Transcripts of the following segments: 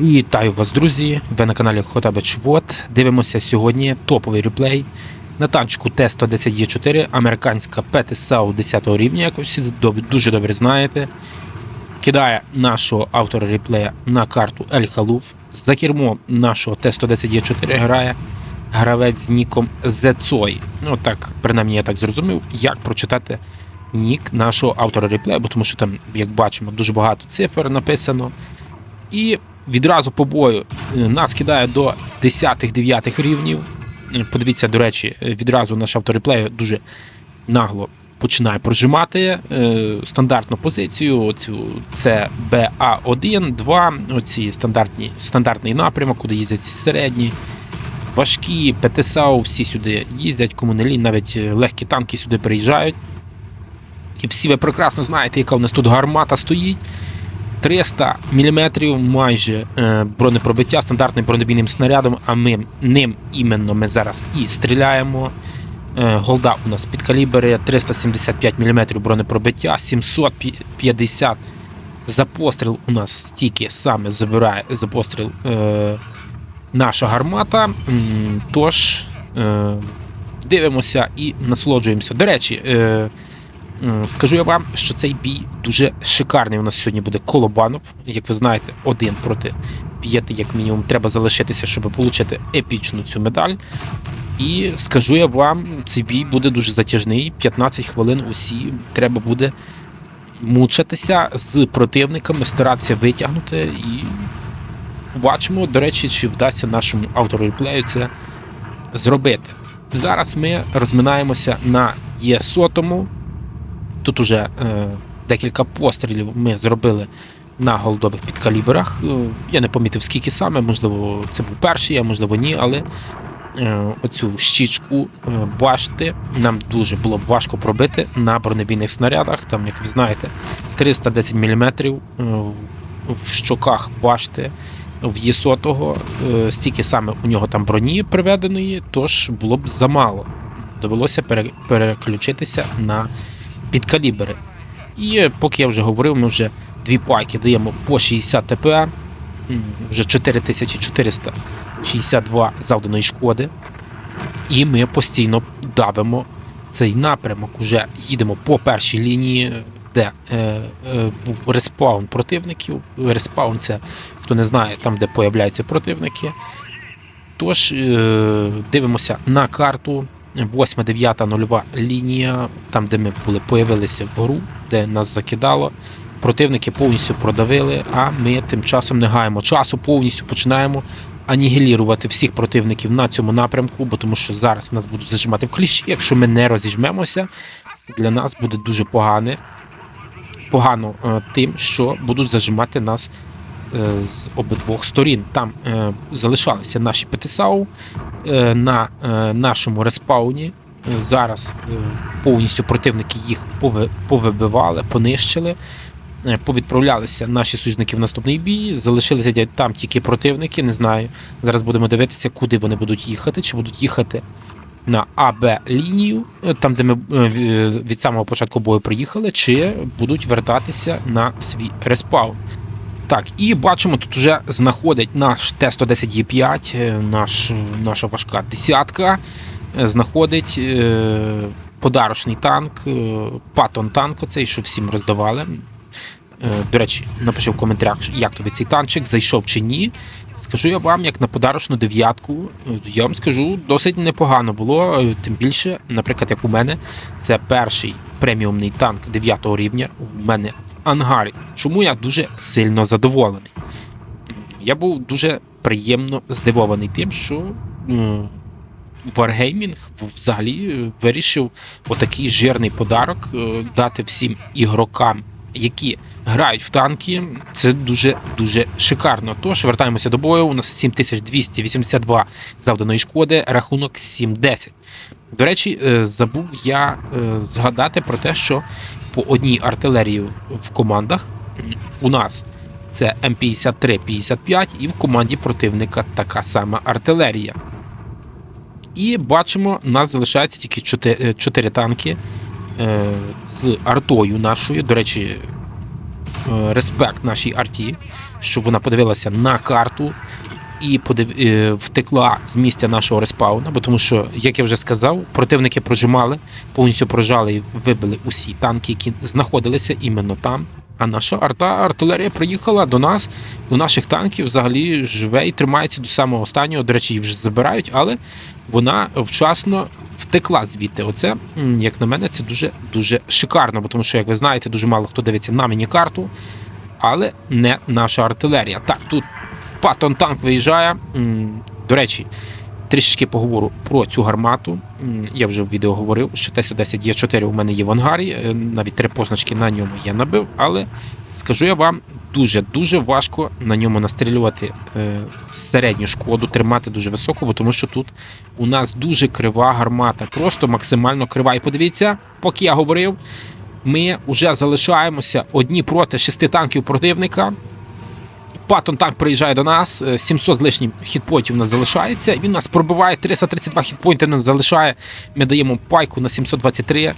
Вітаю вас, друзі! Ви на каналі Хотабич Вот. Дивимося сьогодні топовий реплей на танчику Т-110Е4, американська ПТСАУ 10 рівня, як ви всі дуже добре знаєте. Кидає нашого автора реплея на карту Ель Халуф. За кермо нашого Т-110Е4 грає гравець з ніком Зецой. Ну так, принаймні я так зрозумів, як прочитати нік нашого автора реплея, бо тому що там, як бачимо, дуже багато цифр написано. І відразу по бою е, нас кидає до 10-9 рівнів. Е, Подивіться, до речі, е, відразу наш автореплей дуже нагло починає прожимати стандартну позицію. Оцю це БА1, 2, оці стандартні, стандартний напрямок, куди їздять середні, важкі, ПТСАУ, всі сюди їздять, кому не лінь, навіть легкі танки сюди приїжджають. І всі ви прекрасно знаєте, яка у нас тут гармата стоїть. 300 мм майже е, бронепробиття стандартним бронебійним снарядом, а ми ним іменно ми зараз і стріляємо. Е, голда у нас під калібри 375 мм бронепробиття, 750 за постріл у нас стільки саме забирає за постріл е, наша гармата. Тож е, дивимося і насолоджуємося. До речі, е, Скажу я вам, що цей бій дуже шикарний. У нас сьогодні буде Колобанов. Як ви знаєте, один проти п'яти, як мінімум, треба залишитися, щоб отримати епічну цю медаль. І скажу я вам, цей бій буде дуже затяжний. 15 хвилин усі треба буде мучитися з противниками, старатися витягнути. І побачимо, до речі, чи вдасться нашому автору реплею це зробити. Зараз ми розминаємося на Є100. Тут уже е, декілька пострілів ми зробили на голдових підкалібрах. Е, я не помітив скільки саме, можливо, це був перший, а можливо ні, але е, оцю щічку е, башти нам дуже було б важко пробити на бронебійних снарядах. Там, як ви знаєте, 310 мм е, в щоках башти. В Є100 е, стільки саме у нього там броні приведеної, тож було б замало. Довелося переключитися на підкалібри. І е, поки я вже говорив, ми вже дві пайки даємо по 60 ТП, вже 4462 завданої шкоди. І ми постійно давимо цей напрямок. Уже їдемо по першій лінії, де е, е, був респаун противників. Респаун це, хто не знає, там, де появляються противники. Тож е, дивимося на карту. 8, 9, нульова лінія, там, де ми були, появилися вгору, де нас закидало. Противники повністю продавили, а ми тим часом не гаємо часу, повністю починаємо анігілірувати всіх противників на цьому напрямку, бо тому що зараз нас будуть зажимати в кліщі. Якщо ми не розіжмемося, для нас буде дуже погане. Погано е, тим, що будуть зажимати нас з обидвох сторін. Там е, залишалися наші ПТСАУ е, на е, нашому респауні. Е, Зараз е, повністю противники їх повибивали, понищили. Е, Повідправлялися наші союзники в наступний бій. Залишилися там тільки противники. Не знаю. Зараз будемо дивитися, куди вони будуть їхати. Чи будуть їхати на АБ лінію, е, там де ми е, від самого початку бою приїхали, чи будуть вертатися на свій респаун. Так, і бачимо, тут вже знаходить наш Т-110Е5, е, наш, наша важка десятка, е, знаходить е, подарочний танк, е, патон танк, оцей, що всім роздавали. Е, до речі, напиши в коментарях, як тобі цей танчик, зайшов чи ні. Скажу я вам, як на подарочну дев'ятку, е, я вам скажу, досить непогано було. е, Тим більше, наприклад, як у мене, це перший преміумний танк 9 рівня. У мене ангарі. Чому я дуже сильно задоволений? Я був дуже приємно здивований тим, що Wargaming взагалі е, вирішив отакий жирний подарок е, дати всім ігрокам, які грають в танки. Це дуже дуже шикарно. Тож вертаємося до бою. У нас 7282 завданої шкоди, рахунок 7-10. До речі, е, забув я згадати про те, що по одній артилерії в командах у нас це М53-55, і в команді противника така сама артилерія. І бачимо, у нас залишається тільки 4, 4 танки е, з артою нашою. До речі, е, респект нашій арті, щоб вона подивилася на карту і подив... е, втекла з місця нашого респауна, бо тому що, як я вже сказав, противники прожимали, повністю прожали і вибили усі танки, які знаходилися іменно там. А наша арта артилерія приїхала до нас, до наших танків, взагалі живе і тримається до самого останнього. До речі, її вже забирають, але вона вчасно втекла звідти. Оце, як на мене, це дуже дуже шикарно, бо тому що, як ви знаєте, дуже мало хто дивиться на мені карту, але не наша артилерія. Так, тут Паттон танк виїжджає. До речі, трішечки поговорю про цю гармату. Я вже в відео говорив, що Т-110 Є4 у мене є в ангарі, е, навіть три позначки на ньому я набив, але скажу я вам, дуже-дуже важко на ньому настрілювати е, середню шкоду, тримати дуже високо, бо тому що тут у нас дуже крива гармата, просто максимально крива. І подивіться, поки я говорив, ми вже залишаємося одні проти шести танків противника. Паттон танк приїжджає до нас, е, 700 з лишнім хітпоінтів у нас залишається. Він нас пробиває 332 хітпоінти нас залишає. Ми даємо пайку на 723.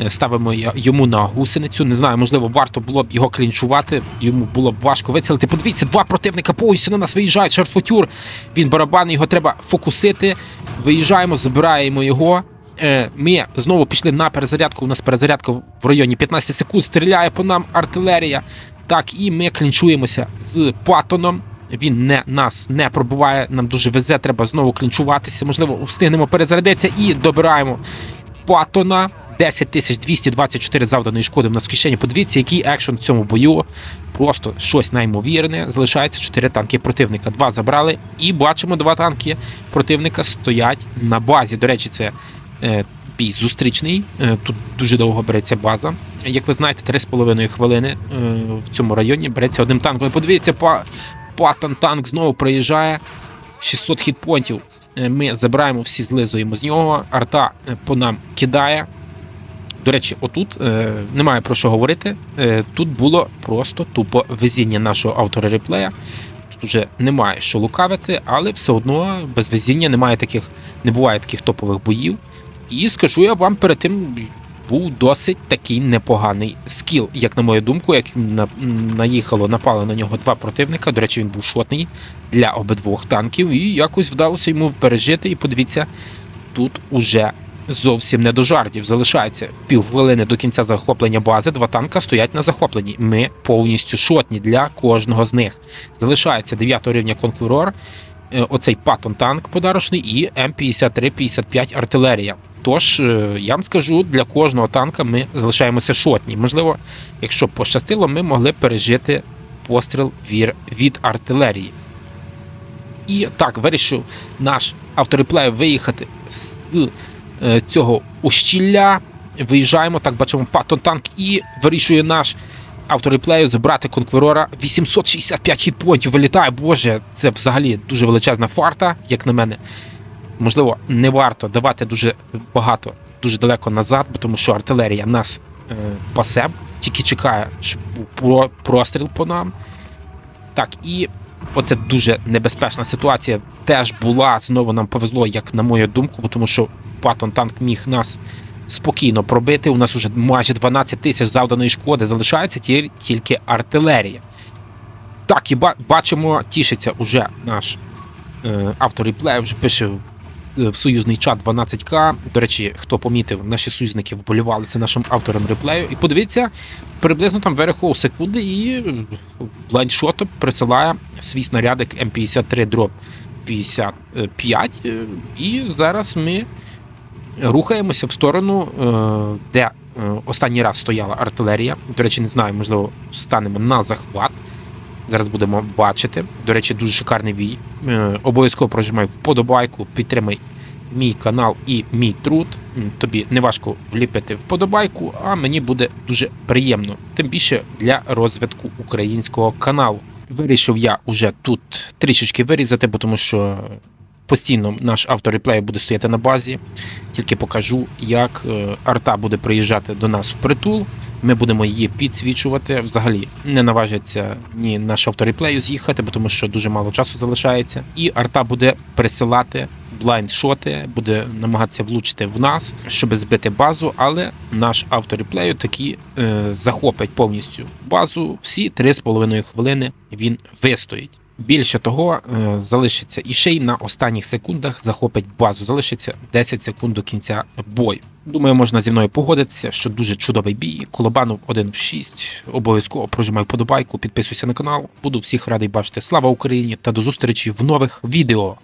е, Ставимо йому на гусеницю. Не знаю, можливо, варто було б його клінчувати. Йому було б важко вицілити. Подивіться, два противника повністю на нас виїжджають. Шарфутюр. Він барабан, його треба фокусити. Виїжджаємо, забираємо його. Е, Ми знову пішли на перезарядку. У нас перезарядка в районі 15 секунд. Стріляє по нам артилерія. Так, і ми клінчуємося з Паттоном. Він не нас не пробуває. Нам дуже везе, треба знову клінчуватися. Можливо, встигнемо перезарядитися і добираємо Паттона. 10 224 завданої шкоди в нас в кишені. Подивіться, який екшен в цьому бою. Просто щось неймовірне. Залишається 4 танки противника. Два забрали. І бачимо, два танки противника стоять на базі. До речі, це е, бій зустрічний. Е, тут дуже довго береться база. Як ви знаєте, 3,5 хвилини е, в цьому районі береться одним танком. Подивіться, па, Паттон танк знову приїжджає. 600 хітпонтів. Е, Ми забираємо всі, злизуємо з нього. Арта е, по нам кидає. До речі, отут е, немає про що говорити. Е, тут було просто тупо везіння нашого автора реплея. Тут вже немає що лукавити, але все одно без везіння немає таких, не буває таких топових боїв. І скажу я вам перед тим. Був досить такий непоганий скіл, як на мою думку, як на, наїхало, напали на нього два противника. До речі, він був шотний для обидвох танків, і якось вдалося йому пережити. І подивіться, тут уже зовсім не до жартів. Залишається півхвилини до кінця захоплення бази. Два танка стоять на захопленні. Ми повністю шотні для кожного з них. Залишається 9 рівня конкурор. е, Оцей патон танк подарочний і М53-55 артилерія. Тож, е, я вам скажу, для кожного танка ми залишаємося шотні. Можливо, якщо б пощастило, ми могли пережити постріл від артилерії. І так, вирішив наш автореплей виїхати з е, цього ущілля. Виїжджаємо, так бачимо патон танк і вирішує наш автореплею забрати конкурора. 865 хітпоінтів вилітає. Боже, це взагалі дуже величезна фарта, як на мене. Можливо, не варто давати дуже багато, дуже далеко назад, бо тому що артилерія нас е, пасе, тільки чекає, щоб був про- простріл по нам. Так, і оце дуже небезпечна ситуація теж була. Знову нам повезло, як на мою думку, тому що Паттон танк міг нас спокійно пробити. У нас вже майже 12 тисяч завданої шкоди залишається ті- тільки артилерія. Так, і ба- бачимо, тішиться уже наш е, автор реплею, вже пише в союзний чат 12К. До речі, хто помітив, наші союзники вболівали це нашим автором реплею. І подивіться, приблизно там верху секунди і е, блайндшотом присилає свій снарядик М53 дроп 55. е, І зараз ми рухаємося в сторону, е, де е, останній раз стояла артилерія. До речі, не знаю, можливо, станемо на захват. Зараз будемо бачити. До речі, дуже шикарний бій. Е, Обов'язково прожимай вподобайку, підтримай мій канал і мій труд. Тобі не важко вліпити вподобайку, а мені буде дуже приємно. Тим більше для розвитку українського каналу. Вирішив я уже тут трішечки вирізати, бо тому що постійно наш автореплей буде стояти на базі. Тільки покажу, як е, арта буде приїжджати до нас в притул. Ми будемо її підсвічувати. Взагалі не наважиться ні наш автореплею з'їхати, бо тому що дуже мало часу залишається. І арта буде присилати блайндшоти, буде намагатися влучити в нас, щоб збити базу, але наш автореплею таки е, захопить повністю базу. Всі 3,5 хвилини він вистоїть. Більше того, е, залишиться і ще й на останніх секундах захопить базу. Залишиться 10 секунд до кінця бою. Думаю, можна зі мною погодитися, що дуже чудовий бій. Колобанов 1 в 6. Обов'язково прожимай подобайку, підписуйся на канал. Буду всіх радий бачити. Слава Україні та до зустрічі в нових відео.